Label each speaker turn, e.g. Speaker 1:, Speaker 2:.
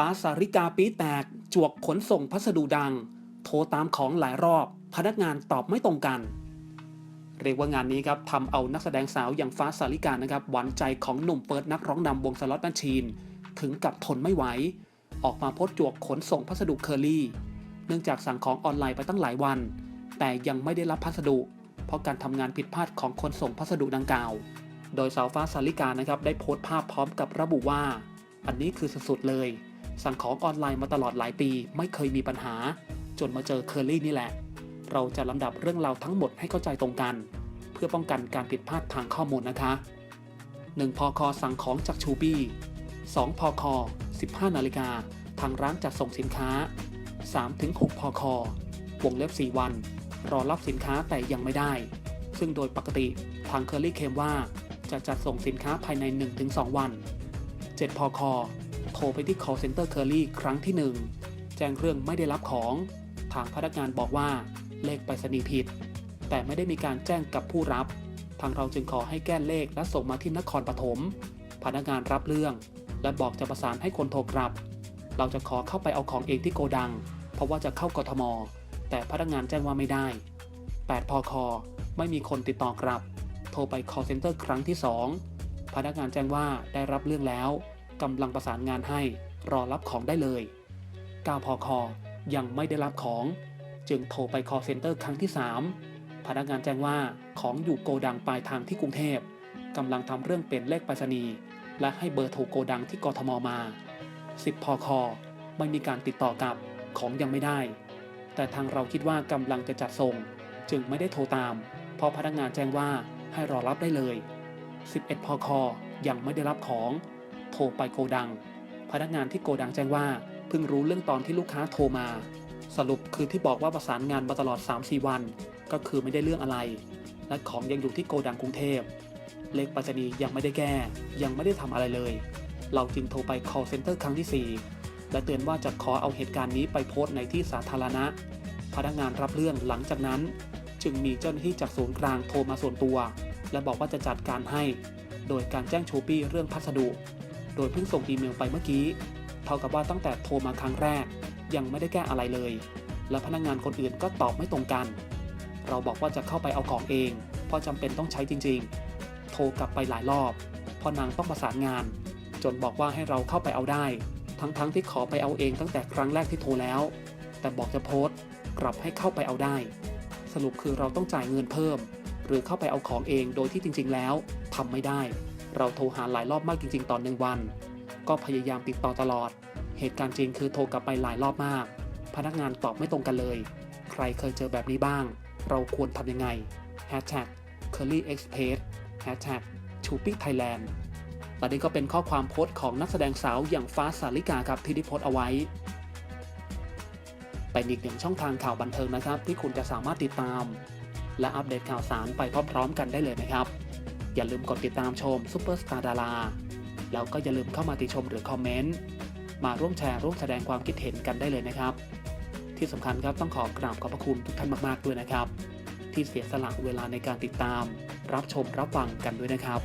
Speaker 1: ฟ้าสาริกาปีแตก จวกขนส่งพัสดุดัง โทรตามของหลายรอบ พนักงานตอบไม่ตรงกัน เรียกว่างานนี้ครับทำเอานักแสดงสาวอย่างฟ้าสาริกานะครับหวานใจของหนุ่มเปิดนักร้องนำวงสล็อตแมชชีน ถึงกับทนไม่ไหว ออกมาโพสจวกขนส่งพัสดุเคอรี่ เนื่องจากสั่งของออนไลน์ไปตั้งหลายวัน แต่ยังไม่ได้รับพัสดุ เพราะการทำงานผิดพลาดของคนส่งพัสดุดังกล่าว โดยสาวฟ้าสาริกานะครับได้โพสต์ภาพพร้อมกับระบุว่าอันนี้คือสุดๆเลย สั่งของออนไลน์มาตลอดหลายปี ไม่เคยมีปัญหา จนมาเจอเคอรี่นี่แหละ เราจะลำดับเรื่องราวทั้งหมดให้เข้าใจตรงกัน เพื่อป้องกันการผิดพลาดทางข้อมูลนะคะ 1. พอคอสั่งของจากชูบี้ 2. พอคอ15 นาฬิกา ทางร้านจัดส่งสินค้า 3-6 พอคอวงเล็บ 4 วัน รอรับสินค้าแต่ยังไม่ได้ ซึ่งโดยปกติทางเคอรี่เคมว่า จะจัดส่งสินค้าภายใน 1-2 วัน 7 พอคอ โทรไปที่ call center เคอรี่ครั้งที่ 1 แจ้งเรื่องไม่ได้รับของ ทางพนักงานบอกว่าเลขไปรษณีย์ผิด แต่ไม่ได้มีการแจ้งกับผู้รับ ทางเราจึงขอให้แก้เลขและส่งมาที่นครปฐม พนักงานรับเรื่อง และบอกจะประสานให้คนโทรกลับ เราจะขอเข้าไปเอาของเองที่โกดัง เพราะว่าจะเข้ากทม แต่พนักงานแจ้งว่าไม่ได้ 8 พอคอไม่มีคนติดต่อกลับ โทรไป call center ครั้งที่ 2 พนักงานแจ้งว่าได้รับเรื่องแล้ว กำลังประสานงานให้รอรับของได้เลย9พอคอยังไม่ได้รับของ จึงโทรไป call center ครั้งที่ 3 พนักงานแจ้งว่าของอยู่โกดังปลายทางที่กรุงเทพกำลังทำเรื่องเปลี่ยนเลขไปรษณีย์และให้เบอร์โทรโกดังที่กทมมา 10พอคอไม่มีการติดต่อกลับของยังไม่ได้ แต่ทางเราคิดว่ากำลังจะจัดส่ง จึงไม่ได้โทรตาม เพราะพนักงานแจ้งว่าให้รอรับได้เลย 11พอคอยังไม่ได้รับของ โทรไปโกดัง พนักงานที่โกดังแจ้งว่า เพิ่งรู้เรื่องตอนที่ลูกค้าโทรมา สรุปคือที่บอกว่าประสานงานมาตลอด 3-4 วัน ก็คือไม่ได้เรื่องอะไร และของยังอยู่ที่โกดังกรุงเทพเลขปรษณียังไม่ได้แก้ ยังไม่ได้ทำอะไรเลย เราจึงโทรไป call center ครั้งที่ 4 และเตือนว่าจะขอเอาเหตุการณ์นี้ไปโพสต์ในที่สาธารณะ พนักงานรับเรื่องหลังจากนั้น จึงมีเจ้าหน้าที่จากศูนย์กลางโทรมาส่วนตัว และบอกว่าจะจัดการให้ โดยการแจ้งโชปี้เรื่องพัสดุ โดยเพิ่งส่งอีเมลไปเมื่อกี้ เท่ากับว่าตั้งแต่โทรมาครั้งแรก ยังไม่ได้แก้อะไรเลย และพนักงานคนอื่นก็ตอบไม่ตรงกัน เราบอกว่าจะเข้าไปเอาของเอง เพราะจำเป็นต้องใช้จริง ๆ โทรกลับไปหลายรอบพอนางต้องประสานงาน จนบอกว่าให้เราเข้าไปเอาได้ ทั้งๆทที่ขอไปเอาเองตั้งแต่ครั้งแรกที่โทรแล้ว แต่บอกจะโพสต์กลับให้เข้าไปเอาได้ สรุปคือเราต้องจ่ายเงินเพิ่ม หรือเข้าไปเอาของเองโดยที่จริง ๆ แล้วทำไม่ได้ เราโทรหาหลายรอบมากจริง ๆ ตอนหนึ่งวัน ก็พยายามติดต่อตลอด เหตุการณ์จริงคือโทรกลับไปหลายรอบมาก พนักงานตอบไม่ตรงกันเลย ใครเคยเจอแบบนี้บ้าง เราควรทำยังไง Hashtag Curly Express Hashtag c h o o p i n g Thailand และนี่ก็เป็นข้อความโพสต์ของนักแสดงสาวอย่างฟ้าสาริกาครับที่ได้โพสต์เอาไว้เป็นอีกหนึ่งช่องทางข่าวบันเทิงนะครับ ที่คุณจะสามารถติดตาม และอัปเดตข่าวสารไปพร้อมๆกันได้เลยนะครับ อย่าลืมกดติดตามชมซุปเปอร์สตาร์ดาราแล้วก็อย่าลืมเข้ามาติชมหรือคอมเมนต์มาร่วมแชร์ร่วมแสดงความคิดเห็นกันได้เลยนะครับ ที่สำคัญครับต้องขอกราบขอบพระคุณทุกท่านมากๆด้วยนะครับ ที่เสียสละเวลาในการติดตาม รับชมรับฟังกันด้วยนะครับ